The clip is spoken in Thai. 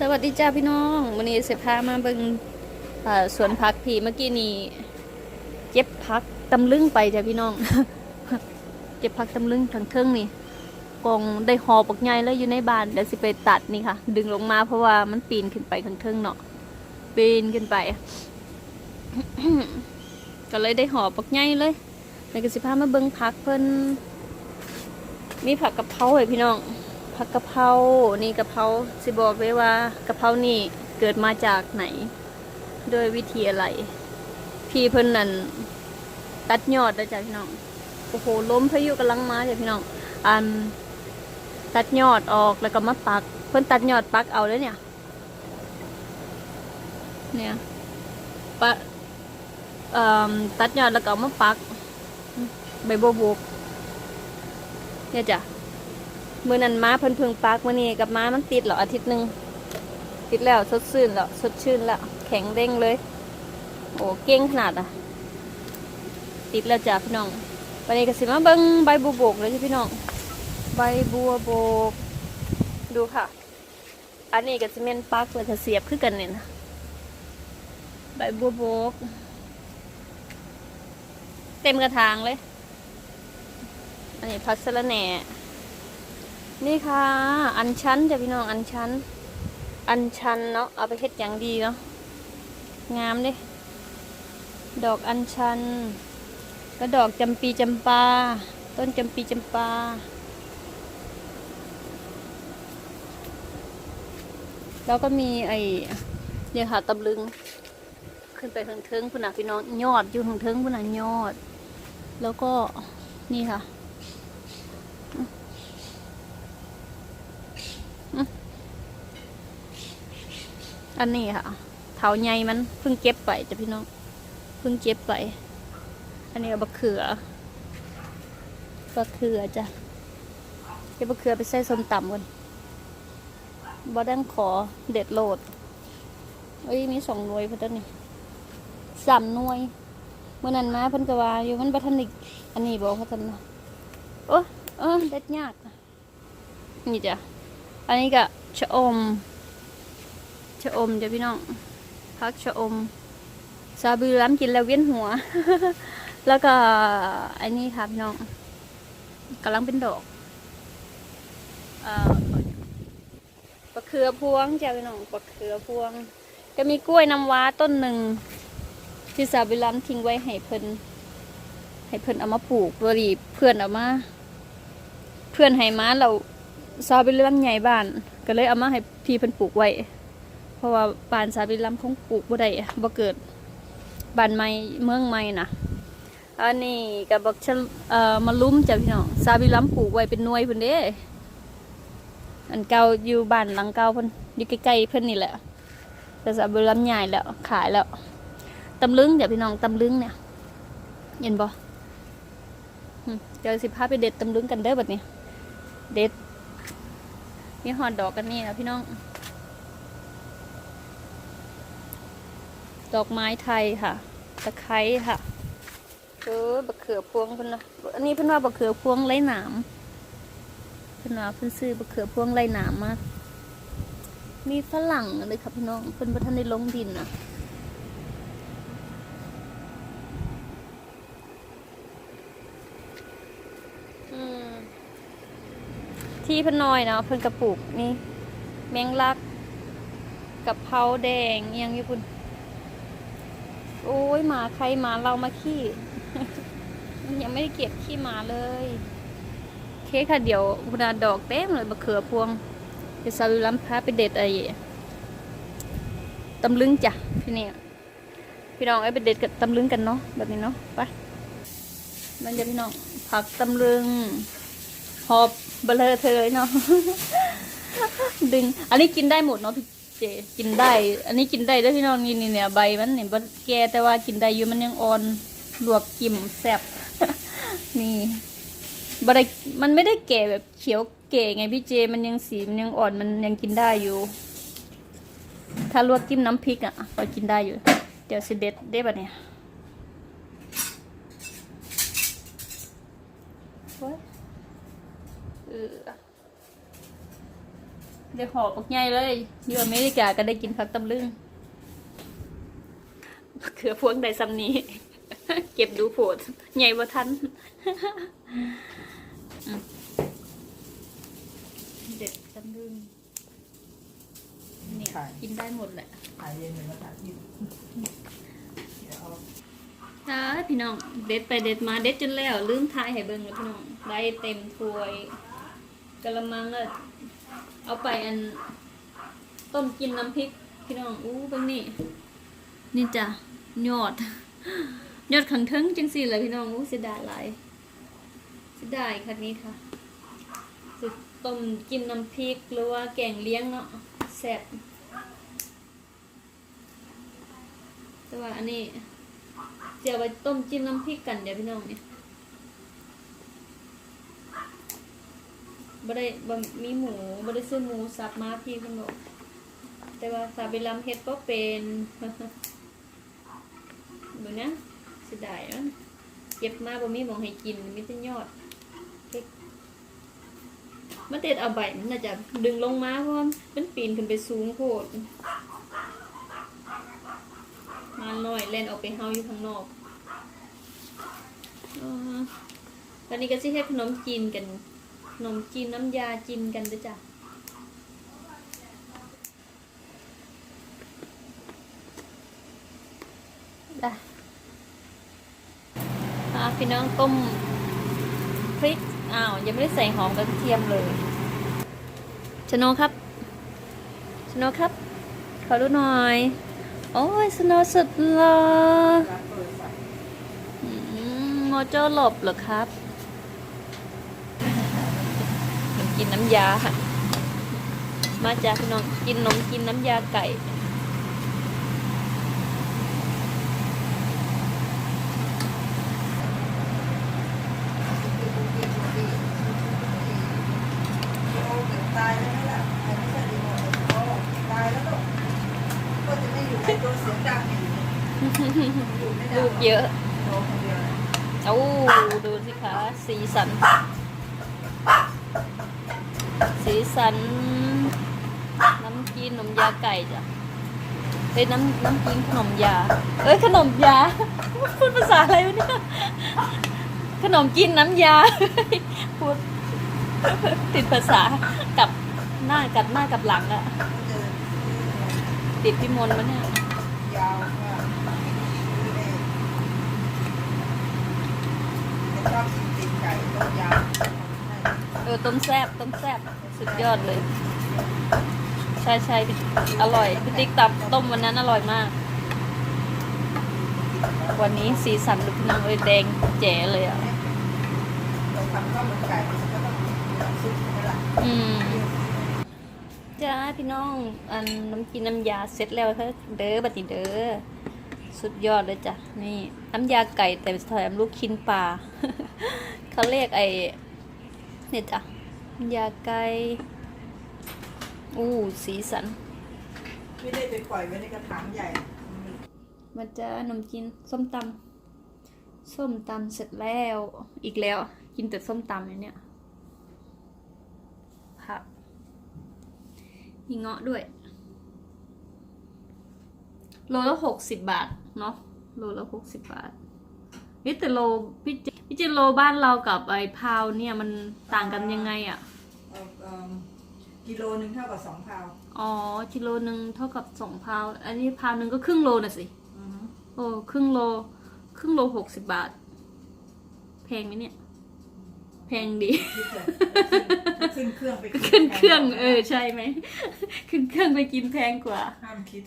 สวัสดีจ้าพี่น้องวันนี้เสพามาเบิงสวนผักพี่เมื่อกี้นี้เก็บผักตำลึงไปจ้ะพี่น้องเก็บผักตำลึงทางเทิงนี่กองได้หอปักใหญ่แล้วอยู่ในบ้านเดี๋ยวสิไปตัดนี่ค่ะ ดึงลงมาเพราะว่ามันปีนขึ้นไปข้างเทิงเนาะปีนขึ้นไป ก็เลยได้หอปักใหญ่เลยแล้วก็สิพามาเบิงผักเพิ่นมีผักกะเพราให้พี่น้อง ผักกะเพรา นี่กะเพราสิบอกไว้ว่ากะเพรานี่เกิดมาจากไหน โดยวิธีอะไร พี่เพิ่นนั่นตัดยอดแล้วจ้ะพี่น้อง โอ้โหล้มพายุกำลังมาจ้ะพี่น้อง อันตัดยอดออกแล้วก็มาปัก เพิ่นตัดยอดปักเอาเลยเนี่ย เนี่ยปะเอ่อตัดยอดแล้วก็มาปัก ใบบัวบกเนี่ยจ้ะ มื่อนั้นม้าเพิ่นเพึงปักมื่อนี้กับม้ามันติดเหรออาทิตย์หนึ่งติดแล้วสดชื่นแล้วสดชื่นแล้วแข็งเด้งเลย โอ้เก่งขนาดอะ ติดแล้วจ้ะพี่น้องวันนี้ก็สิมาเบิ้งใบบัวบกเลยจ้ะพี่น้องใบบัวบก ดูค่ะ อันนี้ก็จะเม่นปักแล้วจะเสียบขึ้นกันเนี่ยนะใบบัวบก เต็มกระถางเลย อันนี้พัสละแหน่ นี่ค่ะ อันชันจ้ะพี่น้องอันชันอันชันเนาะเอาไปเฮ็ดอย่างดีเนาะงามเด้ดอกอันชันก็ดอกจำปีจำปา ต้นจำปีจำปา แล้วก็มีไอ้เนี่ยค่ะตำลึง ขึ้นไปทางเทิงพุ่นน่ะพี่น้องยอดอยู่ทางเทิงพุ่นน่ะยอด แล้วก็นี่ค่ะ อันนี้ค่ะเถาใหญ่มันเพิ่งเก็บไปจ้ะพี่น้องเพิ่งเก็บไป อันนี้เอาบะเขือบะเขือจ้ะเก็บบะเขือไปใส่ส้มตำกันบอดังขอเด็ดโหลดเอ้ยมีสองหน่วยเพิ่นนี่สามหน่วยเมื่อนั้นมาเพิ่นกว่าอยู่มันบัทันอีกอันนี้บอกพัฒนาโอ้เออเด็ดยากนะนี่จ้ะอันนี้ก็ชะอม ชะอมจ้ะพี่น้องพักชะอมซาบือล้ำกินแล้วเวียนหัว แล้วก็อันนี้ค่ะพี่น้องกำลังเป็นดอกเอ่อปะเขือพวงจ้ะพี่น้องปะเขือพวง ก็มีกล้วยน้ำว้าต้นหนึ่งที่ซาบิลัมทิ้งไว้ให้เพิ่นให้เพิ่นเอามาปลูกบรีเพื่อนเอามา เพื่อนให้มาเราซาบิลัมใหญ่บ้าน ก็เลยเอามาให้พี่เพิ่นปลูกไว้ ราะว่าบ้านซาบิลัมคงปลูกบ่ได้บ่เกิดบ้านใหม่เมืองใหม่นะอันนี้ก็บอกฉันเอ่อมาลุ้มจ้ะพี่น้องซาบิลัมปลูกไว้เป็นหน่วยเพิ่นเด้อันเก่าอยู่บ้านหลังเก่าเพิ่นอยู่ใกล้ๆเพิ่นนี่แหละแต่ซาบิลัมใหญ่แล้วขายแล้วตำลึงจ้ะพี่น้องตำลึงเนี่ยเห็นบ่เดี๋ยวสิพาไปเด็ดตำลึงกันเด้อบัดนี้ เด็ดมีหอดดอกกันนี่นะพี่น้อง ดอกไม้ไทยค่ะ ตะไคร้ค่ะเออบักเขือพวงเพิ่นนะอันนี้เพิ่นว่าบักเขือพวงไร้หนามเพิ่นว่าเพิ่นซื้อบักเขือพวงไร้หนามมามีฝรั่งเลยค่ะพี่น้องเพิ่นบ่ทันได้ลงดินนะอืมที่เพิ่นน้อยเนาะเพิ่นกระปลูกนี่แมงลักกับเพราแดงยังอยู่พุ่น โอ้ยหมาใครหมาเรามาขี้ ยังไม่ได้เก็บขี้หมาเลย เคค่ะเดี๋ยวคุณอาดอกเต็มเลยมะเขือพวงเดี๋ยวซาลูลัมพาไปเด็ดไอ้ตำลึงจ้ะพี่เนี่ยพี่น้องไอ้ไปเด็ดกับตำลึงกันเนาะแบบนี้เนาะไปมันจะพี่น้องผักตำลึงหอบเบลอเธอเนาะดึง อันนี้กินได้หมดเนาะพี่ กินได้ อันนี้กินได้เด้วยพี่น้องนี่นี่เนี่ยใบมันเนี่ยบแก่แต่ว่ากินได้อยู่มันยังอ่อนลวกกิมแซ่บนี่บริมันไม่ได้แก่แบบเขียวเก๋ไงพี่เจ มันยังสีมันยังอ่อนมันยังกินได้อยู่ ถ้าลวกจิ้มน้ำพริกอะก็กินได้อยู่ เดี๋ยวสิเด็ดเด็ดแบบเนี่ย โอ้ยเออเดี๋ยวหอปักใหญ่เลยอยู่อเมริกาก็ได้กินผักตำลึงเขือพวงใดซ้ำนี้ เก็บดูโผดใหญ่บ่ทันอืมเด็ดตำลึงเนี่ยกินได้หมดแหละขายเย็นเป็นภาษาที่เดี๋ยวเอาจ้าพี่น้องเด็ดไปเด็ดมาเด็ดจนแล้ว ลืมทายให้เบิ่งแล้วพี่น้องได้เต็มถ้วยกะละมังอะ เอาไปอัน ต้มกินน้ำพริก พี่น้อง อู้เบิ่งนี่ นี่จ้ะยอด ยอดขังเทิงจังสี่เลยพี่น้องอู้เสียดายหลายเสียดายค่ะนี้ค่ะสิต้มกินน้ำพริกหรือว่าแกงเลี้ยงเนาะแซ่บแต่ว่าอันนี้เจียวไปต้มจิ้มน้ำพริกกันเดี๋ยวพี่น้องเนี่ย บ่ได้บ่มีหมูบ่ได้ซื้อหมูสับมาพี่เพิ่นบอกแต่ว่าสาบิลำเฮ็ดบ่เป็นดูนะเสียดายมันเก็บมาบ่มีหมองให้กินมีแต่ยอดมันเด็ดเอาใบมันน่าจะดึงลงมาเพราะมันปีนขึ้นไปสูงโพดมาหน่อยเล่นออกไปเฮาอยู่ข้างนอกอตอนนี้ก็สิเฮ็ดขนมจีนกัน ขนมจีนน้ำยาจีนกันด้อจ้ะได้อ่าพี่น้องต้มพริก อ้าว ยังไม่ได้ใส่หอมกระเทียมเลยชโนครับชโนครับ ขอดูหน่อย โอ้ยสโนสุดหล่อเปิดใส่อืมโมโจหลบเหรอครับมัน กินน้ำยาค่ะมาจากพี่น้องกินนมกินน้ำยาไก่โอ้เกือบตายแล้วนี่แหละแต่ไม่ใช่ดีโมโอ้ตายแล้วลูกก็จะไม่อยู่ในตัวเสียงดังอยู่อยู่ไม่ได้ลูกเยอะ โอ้คนเดียวเอ้าดูสิคะ สีสัน สีสัน น้ำกินขนมยาไก่จ้ะเอ้ยน้ำน้ำกินขนมยา เอ้ยขนมยาพูดภาษาอะไรวะเนี่ยขนมกินน้ำยาพูดติดภาษากับหน้ากับหน้ากับหลังอะก็จะติดพี่มนต์มันเนี่ยยาวมากดูเองไม่ชอบกินตีนไก่ต้มยำเออต้มแซบต้มแซบ สุดยอดเลย ใช่ใช่พี่อร่อยพี่ติ๊กตับต้มวันนั้นอร่อยมาก วันนี้สีสันลูกน้องเอ้ยแดงแจ๋เลยอะอืมจ้าพี่น้องอันน้ำกินน้ำยาเสร็จแล้วเฮ้เด้อบัดนี้เด้อสุดยอดเลยจ้ะนี่น้ำยาไก่แต่แถมลูกชิ้นปลาเขาเรียกไอ้เนี่ยจ้ะ ยาไก่อู้สีสัน ไม่ได้ไปปล่อยไว้ในกระถางใหญ่ มันจะขนมจีนส้มตำส้มตำเสร็จแล้วอีกแล้ว กินแต่ส้มตำเลยเนี่ยผักมีเงาะด้วย โลละหกสิบบาท เนาะโลละหกสิบบาทนี่แต่โลพี่เจ พี่เจโลบ้านเรากับไอ้พาวเนี่ยมันต่างกันยังไงอะ่ะเอ่อเอิ่มกิโลหนึ่งเท่ากับสองพาวอ๋อกิโลหนึ่งเท่ากับสองพาว อันนี้พาวหนึ่งก็ครึ่งโลน่ะสิ อือฮึโอ้ครึ่งโล ครึ่งโลหกสิบบาท แพงไหมเนี่ย แพงดี คิดเลยขึ้นเครื่องไปกิขึ้นเครื่องแพเออ ใช่ไหม ขึ้นเครื่องไปกินแพงกว่า ห้ามคิด